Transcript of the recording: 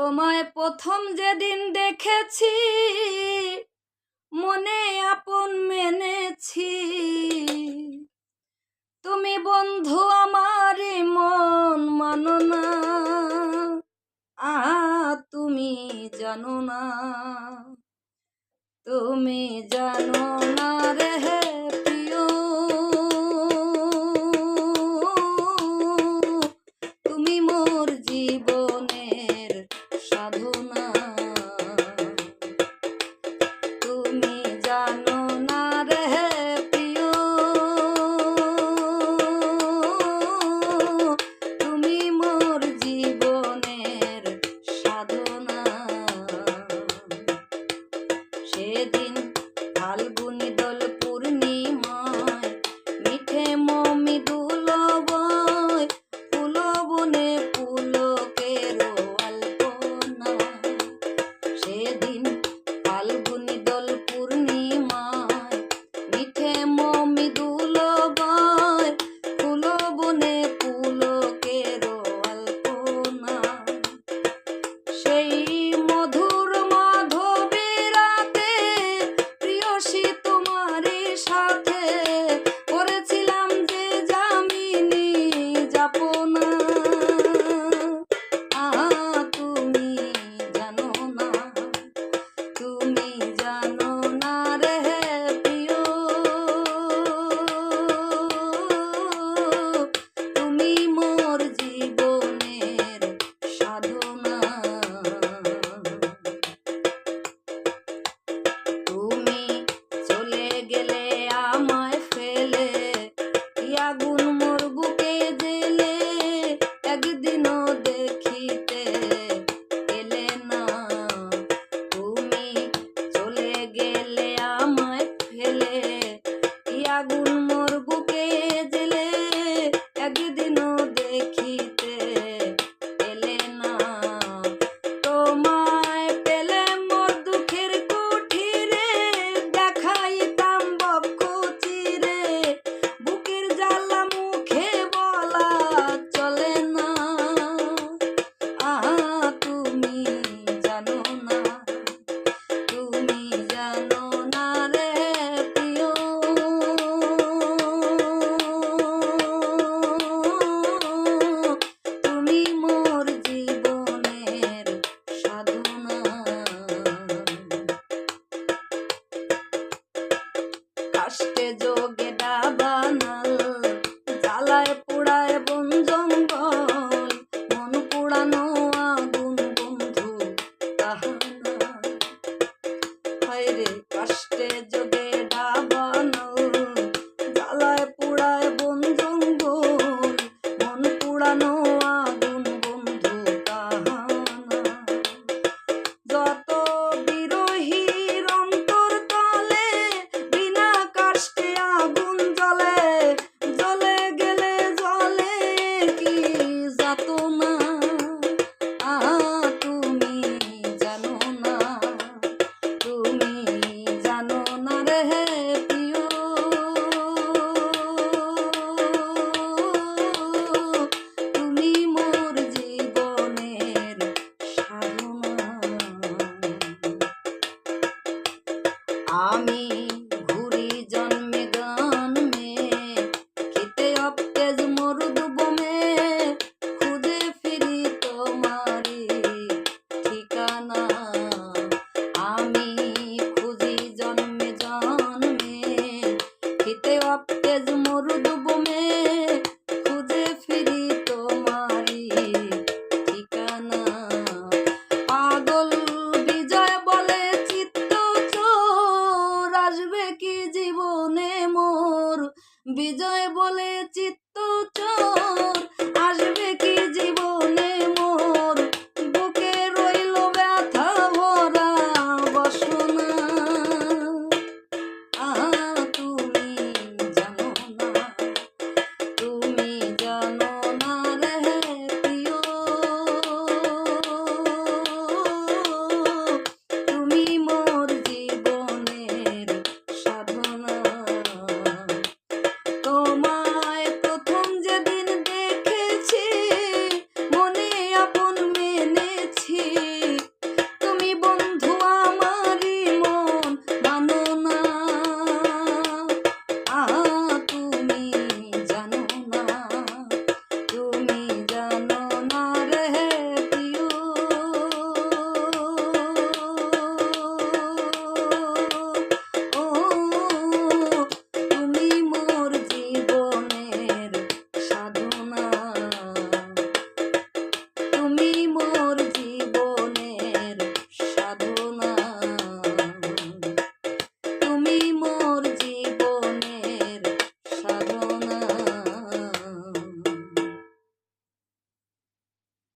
তোমায় প্রথম যেদিন দেখেছি, মনে আপন মেনেছি। তুমি বন্ধু আমার মন মানো না আ তুমি জানো না। তুমি জানো না Kapoor. মোর কষ্টে যোগেরা বানাল বন জঙ্গল মন পুড়ানো আগুন বন্ধু তাহানা হয় রে কষ্টে Mommy. বিজয়